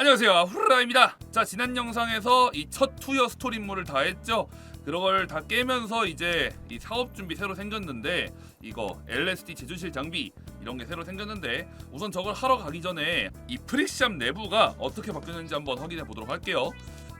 안녕하세요. 후라입니다. 자 지난 영상에서 이 첫 투여 스토리 임무를 다 했죠? 그걸 다 깨면서 이제 이 사업 준비 새로 생겼는데 이거 LSD 제조실 장비 이런 게 새로 생겼는데 우선 저걸 하러 가기 전에 이 프릭샵 내부가 어떻게 바뀌었는지 한번 확인해 보도록 할게요.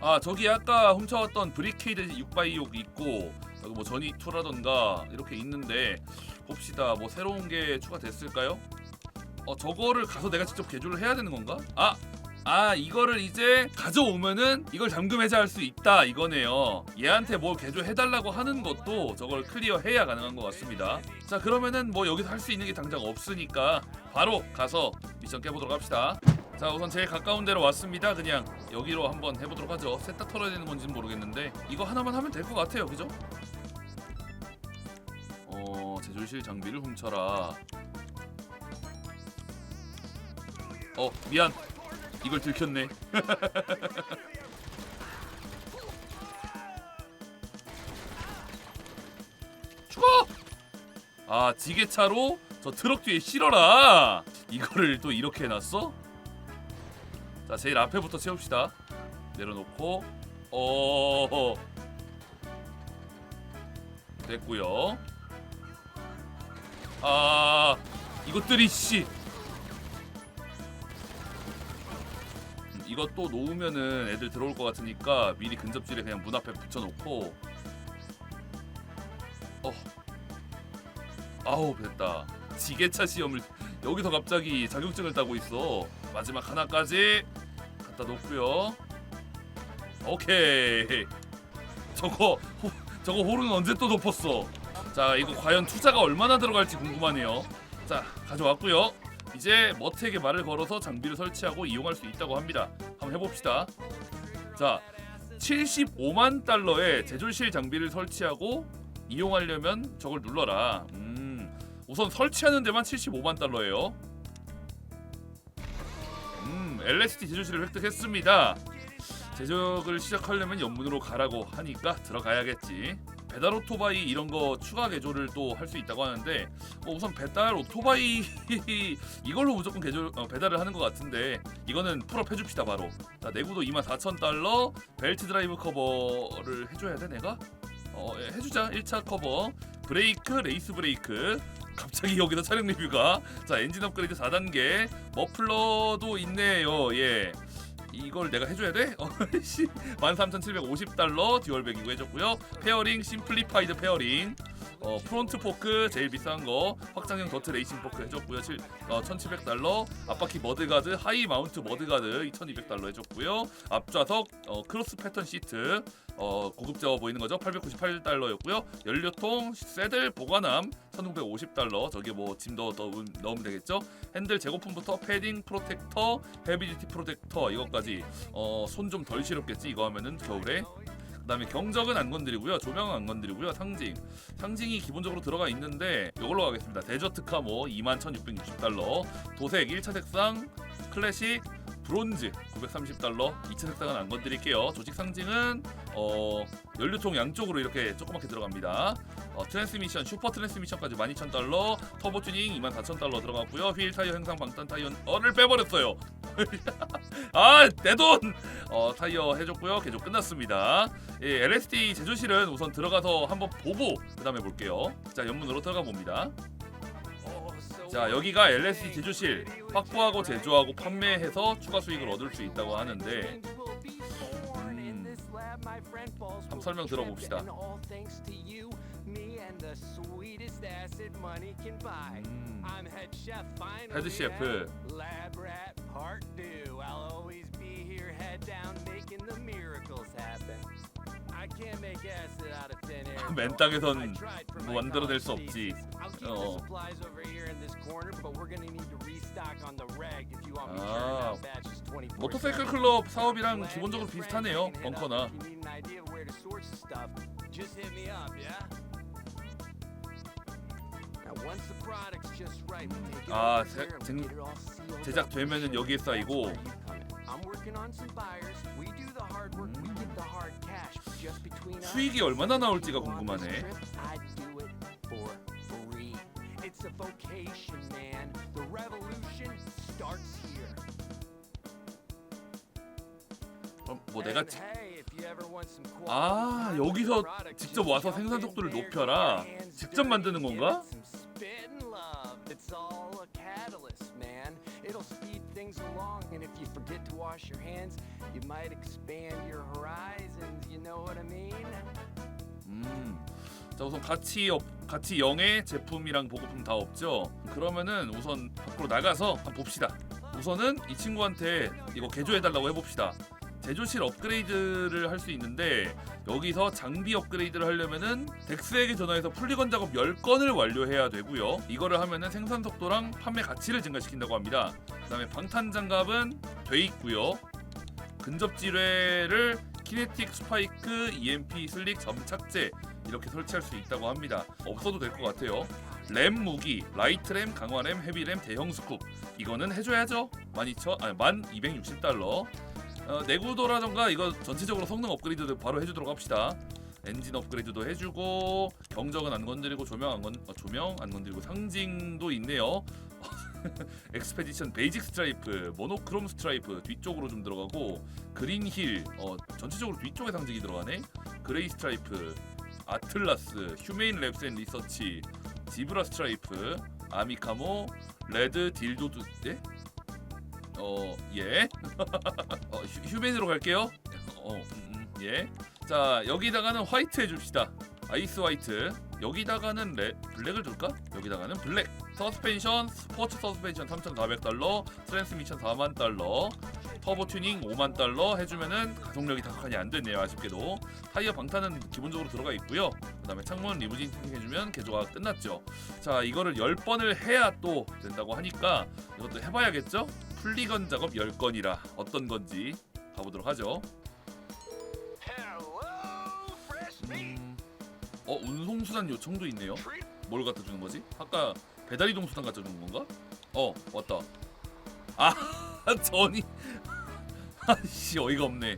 아 저기 아까 훔쳐왔던 브리케이드 6x6 있고 여기 뭐 전이 2라던가 이렇게 있는데 봅시다. 뭐 새로운 게 추가됐을까요? 어 저거를 가서 내가 직접 개조를 해야 되는 건가? 아 아 이거를 이제 가져오면은 이걸 잠금 해제할 수 있다 이거네요. 얘한테 뭘 개조해달라고 하는 것도 저걸 클리어해야 가능한 것 같습니다. 자 그러면은 뭐 여기서 할 수 있는 게 당장 없으니까 바로 가서 미션 깨보도록 합시다. 자 우선 제일 가까운 데로 왔습니다. 그냥 여기로 한번 해보도록 하죠. 셋 다 털어야 되는 건지는 모르겠는데 이거 하나만 하면 될 것 같아요. 그죠? 어 제조실 장비를 훔쳐라. 어 미안 이걸 들켰네. 죽어! 아 지게차로 저 트럭 뒤에 실어라. 이거를 또 이렇게 해놨어? 자 제일 앞에부터 채웁시다. 내려놓고 어 됐고요. 아 이것들이 씨. 또 놓으면은 애들 들어올 것 같으니까 미리 근접질에 그냥 문 앞에 붙여놓고. 어. 아우 됐다. 지게차 시험을 여기서 갑자기 자격증을 따고 있어. 마지막 하나까지 갖다 놓고요. 오케이. 저거 호, 저거 호르는 언제 또 덮었어? 자 이거 과연 투자가 얼마나 들어갈지 궁금하네요. 자 가져왔고요 이제 머트에게 말을 걸어서 장비를 설치하고 이용할 수 있다고 합니다. 한번 해봅시다. 자, 75만 달러의 제조실 장비를 설치하고 이용하려면 저걸 눌러라. 음, 우선 설치하는 데만 75만 달러예요. 음, LSD 제조실을 획득했습니다. 제작을 시작하려면 연문으로 가라고 하니까 들어가야겠지. 배달 오토바이 이런 거 추가 개조를 또 할 수 있다고 하는데 뭐 우선 배달 오토바이 이걸로 무조건 개조 어, 배달을 하는 것 같은데 이거는 풀업 해줍시다 바로. 자 내구도 24,000달러 벨트 드라이브 커버를 해줘야 돼 내가? 어 예, 해주자. 1차 커버. 브레이크 레이스 브레이크. 갑자기 여기서 차량 리뷰가. 자 엔진 업그레이드 4단계. 머플러도 있네요 예 이걸 내가 해줘야 돼? 어, 씨. 13,750달러 듀얼백이고 해줬고요. 페어링 심플리파이드 페어링. 어, 프론트 포크 제일 비싼 거 확장형 더트 레이싱 포크 해줬고요. 7, 어, 1,700달러. 앞바퀴 머드가드 하이 마운트 머드가드 2,200달러 해줬고요. 앞좌석 어, 크로스 패턴 시트 어, 고급져 보이는 거죠. 898달러였고요. 연료통 새들 보관함 1,950달러. 저기 뭐 짐도 넣으면, 넣으면 되겠죠. 핸들 제거품부터 패딩 프로텍터, 헤비듀티 프로텍터 이것까지 어, 손 좀 덜 시렵겠지 이거 하면은 겨울에. 그다음에 경적은 안 건드리고요. 조명은 안 건드리고요. 상징. 상징이 기본적으로 들어가 있는데 이걸로 가겠습니다. 데저트 카모 21,660달러. 도색 1차 색상 클래식 브론즈 930달러 2차 색상은 안 건드릴게요 조직 상징은 어, 연료통 양쪽으로 이렇게 조그맣게 들어갑니다 어, 트랜스미션 슈퍼 트랜스미션까지 12,000달러 터보 튜닝 24,000달러 들어갔고요 휠 타이어 행상 방탄 타이어를 빼버렸어요 아내돈 어, 타이어 해줬고요. 개조 끝났습니다. 예, LSD 제조실은 우선 들어가서 한번 보고 그 다음에 볼게요. 자 연문으로 들어가 봅니다. 자 여기가 LSD 제조실. 확보하고 제조하고 판매해서 추가 수익을 얻을 수 있다고 하는데 음, 한번 설명 들어봅시다. 음, 헤드 셰프 맨. 땅에선 뭐 만들어낼 수 없지. 어. supplies over here in this corner, but we're gonna need to restock on the reg if you want me 아, churning out batches 24/7. 모터사이클 클럽 사업이랑 기본적으로 비슷하네요 벙커나 아, 제- up. 제작되면은 여기에 쌓이고 where 수익이 얼마나 나올지가 궁금하네. 뭐 내가 지- 아, 여기서 직접 와서 생산 속도를 높여라. 직접 만드는 건가? your 자 우선 가치 없 가치 0의 제품이랑 보급품 다 없죠. 그러면은 우선 밖으로 나가서 한번 봅시다. 우선은 이 친구한테 이거 개조해 달라고 해봅시다. 제조실 업그레이드를 할 수 있는데 여기서 장비 업그레이드를 하려면은 덱스에게 전화해서 풀리건 작업 10건을 완료해야 되고요. 이거를 하면은 생산 속도랑 판매 가치를 증가시킨다고 합니다. 그다음에 방탄 장갑은 돼 있고요. 근접 지뢰를 키네틱 스파이크, EMP 슬릭 점착제 이렇게 설치할 수 있다고 합니다. 없어도 될 것 같아요. 램 무기, 라이트 램, 강화 램, 헤비 램, 대형 스쿱 이거는 해줘야죠. 12,000, 아니 1,260달러. 어, 내구도라던가 이거 전체적으로 성능 업그레이드도 바로 해주도록 합시다. 엔진 업그레이드도 해주고 경적은 안 건드리고 조명 안 건, 어, 조명 안 건드리고 상징도 있네요. 엑스페디션 베이직 스트라이프, 모노크롬 스트라이프 뒤쪽으로 좀 들어가고 그린 힐, 어, 전체적으로 뒤쪽에 상징이 들어가네. 그레이 스트라이프, 아틀라스, 휴메인 랩스 앤 리서치, 지브라 스트라이프, 아미카모, 레드 딜도드, 예? 어, 예. 어, 휴, 휴메인으로 갈게요. 어, 음, 음, 예. 자, 여기다가는 화이트 해 줍시다. 아이스 화이트. 여기다가는 레, 블랙을 줄까? 여기다가는 블랙. 서스펜션, 스포츠 서스펜션 3,400달러, 트랜스미션 4만 달러, 터보 튜닝 5만 달러 해주면은 가속력이 다각하니 안 됐네요 아쉽게도. 타이어 방탄은 기본적으로 들어가 있고요. 그 다음에 창문 리무진 튜닝 해주면 개조가 끝났죠. 자 이거를 10번을 해야 또 된다고 하니까 이것도 해봐야겠죠? 플리건 작업 10건이라 어떤 건지 가보도록 하죠. 음, 어 운송수단 요청도 있네요. 뭘 갖다 주는 거지? 아까 배달 이동 수단 갖다 주는 건가? 어 왔다. 아 전이 아씨 어이가 없네.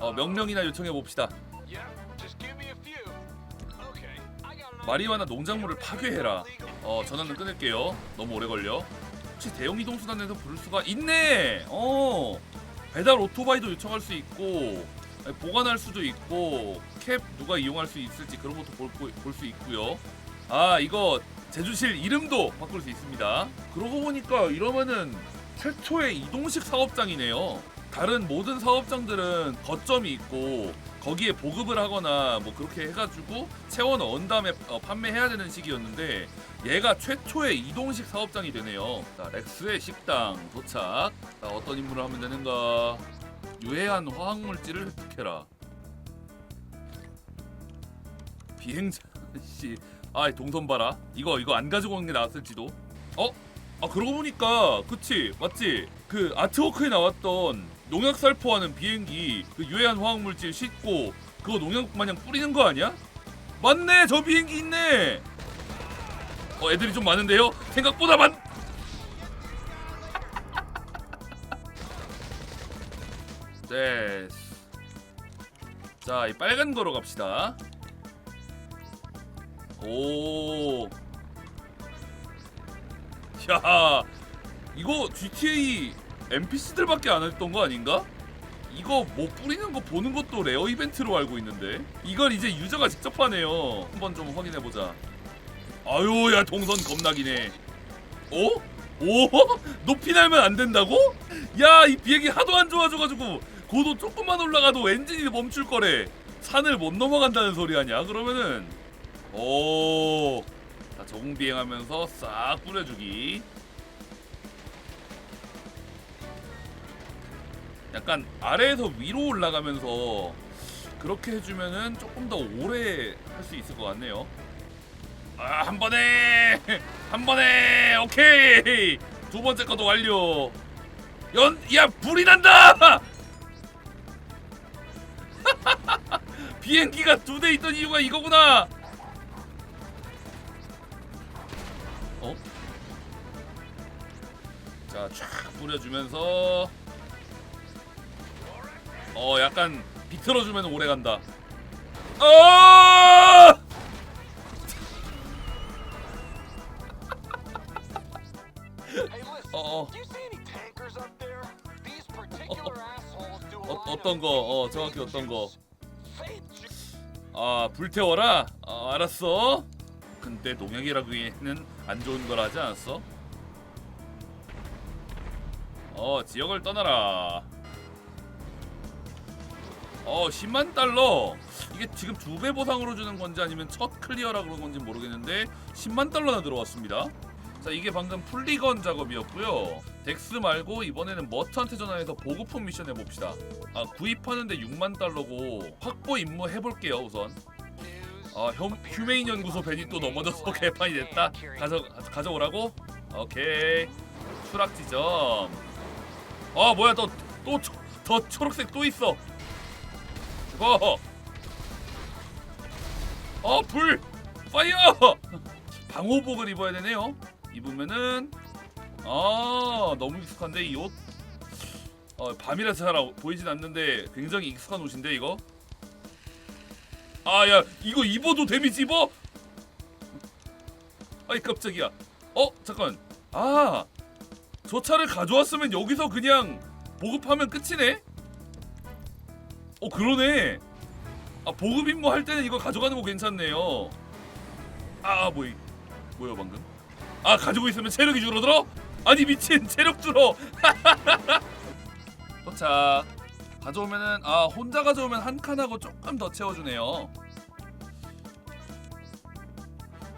어, 명령이나 요청해 봅시다. 마리화나 농작물을 파괴해라. 어, 전화는 끊을게요. 너무 오래 걸려. 혹시 대형 이동 수단에서 부를 수가 있네. 어, 배달 오토바이도 요청할 수 있고 보관할 수도 있고 캡 누가 이용할 수 있을지 그런 것도 볼 수 있고요. 아, 이거 제주실 이름도 바꿀 수 있습니다. 그러고 보니까 이러면은 최초의 이동식 사업장이네요. 다른 모든 사업장들은 거점이 있고 거기에 보급을 하거나 뭐 그렇게 해가지고 채워 넣은 다음에 어, 판매해야 되는 시기였는데 얘가 최초의 이동식 사업장이 되네요. 자, 렉스의 식당 도착. 자, 어떤 임무를 하면 되는가? 유해한 화학물질을 획득해라. 비행자 씨, 아 동선 봐라. 이거 이거 안 가지고 온 게 나왔을지도. 어? 아 그러고 보니까 그치 맞지? 그 아트워크에 나왔던 농약 살포하는 비행기 그 유해한 화학물질 싣고 그거 농약 마냥 뿌리는 거 아니야? 맞네 저 비행기 있네. 어 애들이 좀 많은데요? 생각보다 많. 네. 자, 이 빨간 거로 갑시다. 오. 야, 이거 GTA NPC들밖에 안 했던 거 아닌가? 이거 뭐 뿌리는 거 보는 것도 레어 이벤트로 알고 있는데 이걸 이제 유저가 직접 하네요. 한번 좀 확인해 보자. 아유, 야 동선 겁나기네. 오? 오? 높이 날면 안 된다고? 야, 이 비행기 하도 안 좋아져가지고 고도 조금만 올라가도 엔진이 멈출 거래. 산을 못 넘어간다는 소리 아니야? 그러면은 오, 자 적응 비행하면서 싹 뿌려주기. 약간 아래에서 위로 올라가면서 그렇게 해주면은 조금 더 오래 할 수 있을 것 같네요. 아, 한 번에 한 번에 오케이 두 번째 것도 완료. 연, 야 불이 난다. 비행기가 두 대 있던 이유가 이거구나. 자, 쫙 뿌려주면서 어, 약간 비틀어주면 오래 간다. 어! 어, 어, 어 떤 거? 어 정확히 어떤 거? 아 불태워라. 어, 알았어. 근데 농약이라기에는 안 좋은 걸 하지 않았어? 어 지역을 떠나라. 어 10만 달러. 이게 지금 두 배 보상으로 주는 건지 아니면 첫 클리어라 그런 건지 모르겠는데 10만 달러나 들어왔습니다. 자 이게 방금 풀리건 작업이었고요. 덱스 말고 이번에는 머트한테 전화해서 보급품 미션 해봅시다. 아 구입하는데 6만 달러고 확보 임무 해볼게요 우선. 아 혐, 휴메인 연구소 벤이 또 넘어져서 개판이 됐다. 가져 가져오라고? 오케이. 추락 지점. 아 뭐야 또또더 초록색 또 있어. 죽어. 어 불. 파이어. 방호복을 입어야 되네요. 입으면은 아 너무 익숙한데 이 옷. 어 밤이라서 잘 아- 보이진 않는데 굉장히 익숙한 옷인데 이거. 아 야 이거 입어도 데미지 입어? 아이 깜짝이야. 어 잠깐. 아 저 차를 가져왔으면 여기서 그냥 보급하면 끝이네. 어 그러네. 아 보급 임무 할 때는 이거 가져가는 거 괜찮네요. 아 뭐이 뭐야 방금? 아 가지고 있으면 체력이 줄어들어? 아니 미친 체력 줄어. 도착. 가져오면은 아 혼자 가져오면 한 칸하고 조금 더 채워주네요.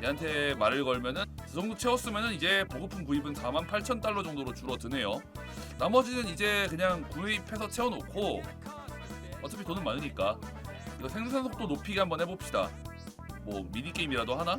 얘한테 말을 걸면은 그 정도 채웠으면은 이제 보급품 구입은 4만 8천 달러 정도로 줄어드네요. 나머지는 이제 그냥 구입해서 채워놓고 어차피 돈은 많으니까 이거 생산 속도 높이기 한번 해봅시다. 뭐 미니 게임이라도 하나?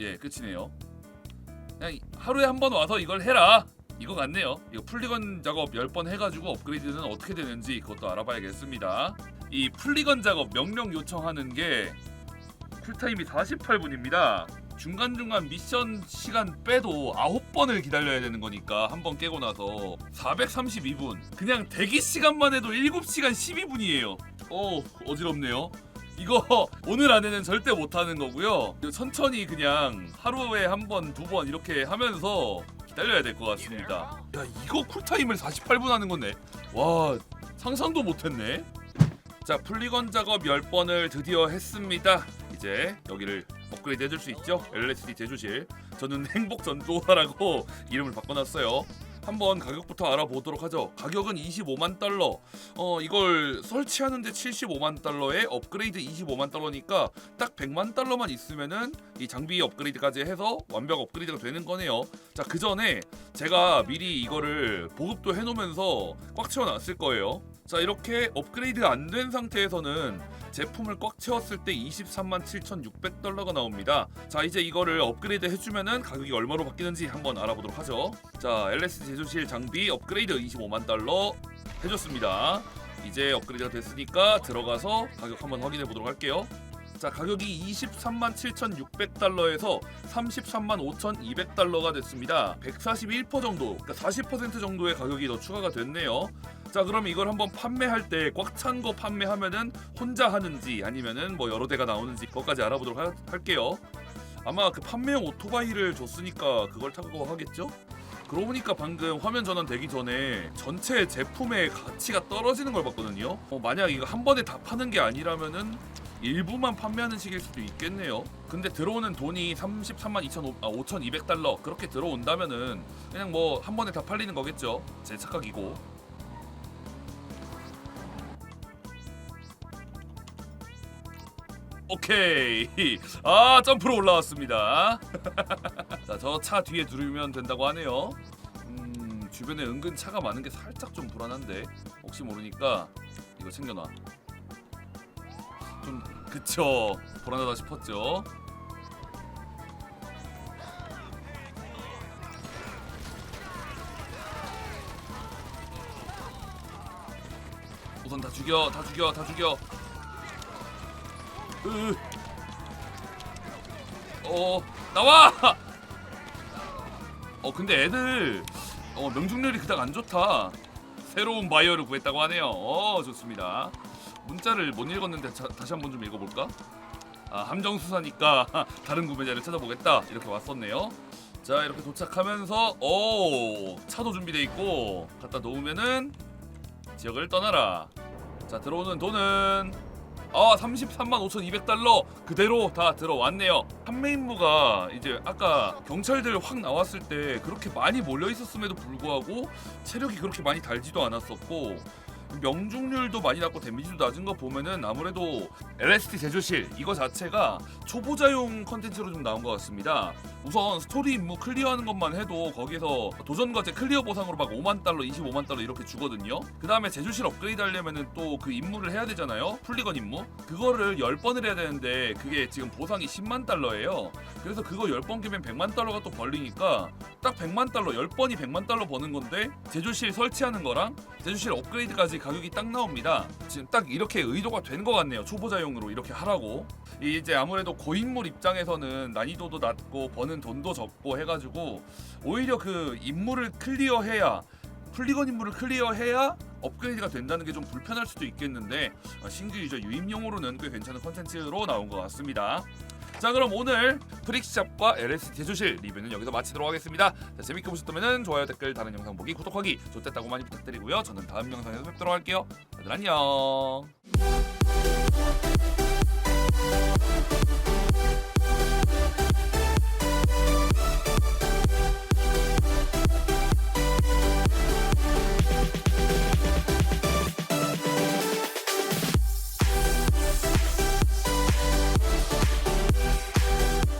예, 끝이네요. 그냥 하루에 한 번 와서 이걸 해라. 이거 같네요. 이거 풀리건 작업 10번 해가지고 업그레이드는 어떻게 되는지 그것도 알아봐야겠습니다. 이 풀리건 작업 명령 요청하는 게 쿨타임이 48분입니다. 중간중간 미션 시간 빼도 9번을 기다려야 되는 거니까 한 번 깨고 나서 432분. 그냥 대기 시간만 해도 7시간 12분이에요. 어, 어지럽네요. 이거 오늘 안에는 절대 못 하는 거고요. 천천히 그냥 하루에 한 번, 두 번 이렇게 하면서 기다려야 될 것 같습니다. 야, 이거 쿨타임을 48분 하는 건데. 와, 상상도 못 했네. 자, 풀리건 작업 10번을 드디어 했습니다. 이제 여기를 업그레이드 해줄 수 있죠? LSD 제조실. 저는 행복 전조사라고 이름을 바꿔놨어요. 한번 가격부터 알아보도록 하죠. 가격은 25만 달러. 어 이걸 설치하는데 75만 달러에 업그레이드 25만 달러니까 딱 100만 달러만 있으면은 이 장비 업그레이드까지 해서 완벽 업그레이드가 되는 거네요. 자 그 전에 제가 미리 이거를 보급도 해놓으면서 꽉 채워놨을 거예요. 자 이렇게 업그레이드가 안된 상태에서는 제품을 꽉 채웠을 때 23만 7,600달러가 나옵니다. 자 이제 이거를 업그레이드 해주면은 가격이 얼마로 바뀌는지 한번 알아보도록 하죠. 자 LS 제조실 장비 업그레이드 25만 달러 해줬습니다. 이제 업그레이드가 됐으니까 들어가서 가격 한번 확인해 보도록 할게요. 자 가격이 23만 7,600달러에서 33만 5,200달러가 됐습니다. 141% 정도, 그러니까 40% 정도의 가격이 더 추가가 됐네요. 자 그럼 이걸 한번 판매할 때 꽉 찬 거 판매하면은 혼자 하는지 아니면은 뭐 여러 대가 나오는지 그것까지 알아보도록 하- 할게요. 아마 그 판매용 오토바이를 줬으니까 그걸 타고 하겠죠? 그러고 보니까 방금 화면 전환 되기 전에 전체 제품의 가치가 떨어지는 걸 봤거든요. 어, 만약 이거 한 번에 다 파는 게 아니라면은 일부만 판매하는 식일 수도 있겠네요. 근데 들어오는 돈이 33만 2,500, 아, 5,200달러 그렇게 들어온다면은 그냥 뭐 한 번에 다 팔리는 거겠죠. 제 착각이고. 오케이. 아 점프로 올라왔습니다. 자 저 차 뒤에 두르면 된다고 하네요. 음 주변에 은근 차가 많은 게 살짝 좀 불안한데 혹시 모르니까 이거 챙겨놔. 좀 그쵸 불안하다 싶었죠. 우선 다 죽여, 다 죽여, 다 죽여. 으. 어 나와. 어 근데 애들 어 명중률이 그닥 안 좋다. 새로운 바이어를 구했다고 하네요. 어 좋습니다. 문자를 못 읽었는데 자, 다시 한번 좀 읽어볼까? 아 함정 수사니까 다른 구매자를 찾아보겠다 이렇게 왔었네요. 자 이렇게 도착하면서 오 차도 준비돼 있고 갖다 놓으면은 지역을 떠나라. 자 들어오는 돈은 아 33만 5,200달러 그대로 다 들어왔네요. 판매 임무가 이제 아까 경찰들 확 나왔을 때 그렇게 많이 몰려 있었음에도 불구하고 체력이 그렇게 많이 달지도 않았었고 명중률도 많이 낮고 데미지도 낮은 거 보면은 아무래도 LST 제조실 이거 자체가 초보자용 컨텐츠로 좀 나온 것 같습니다. 우선 스토리 임무 클리어하는 것만 해도 거기서 도전 과제 클리어 보상으로 막 5만 달러, 25만 달러 이렇게 주거든요. 그 다음에 제조실 업그레이드 하려면은 또 그 임무를 해야 되잖아요. 풀리건 임무. 그거를 10번을 해야 되는데 그게 지금 보상이 10만 달러예요. 그래서 그거 10번 깨면 100만 달러가 또 벌리니까 딱 100만 달러, 10번이 100만 달러 버는 건데 제조실 설치하는 거랑 제조실 업그레이드까지 가격이 딱 나옵니다. 지금 딱 이렇게 의도가 된 것 같네요. 초보자용으로 이렇게 하라고. 이제 아무래도 고인물 입장에서는 난이도도 낮고 버는 돈도 적고 해가지고 오히려 그 임무를 클리어해야 플리건 임무를 클리어해야 업그레이드가 된다는 게 좀 불편할 수도 있겠는데 어, 신규 유저 유입용으로는 꽤 괜찮은 컨텐츠로 나온 것 같습니다. 자 그럼 오늘 프릭샵과 LS 제조실 리뷰는 여기서 마치도록 하겠습니다. 자, 재밌게 보셨다면 좋아요 댓글 다른 영상 보기 구독하기 좋댔다고 많이 부탁드리고요. 저는 다음 영상에서 뵙도록 할게요. 다들 안녕.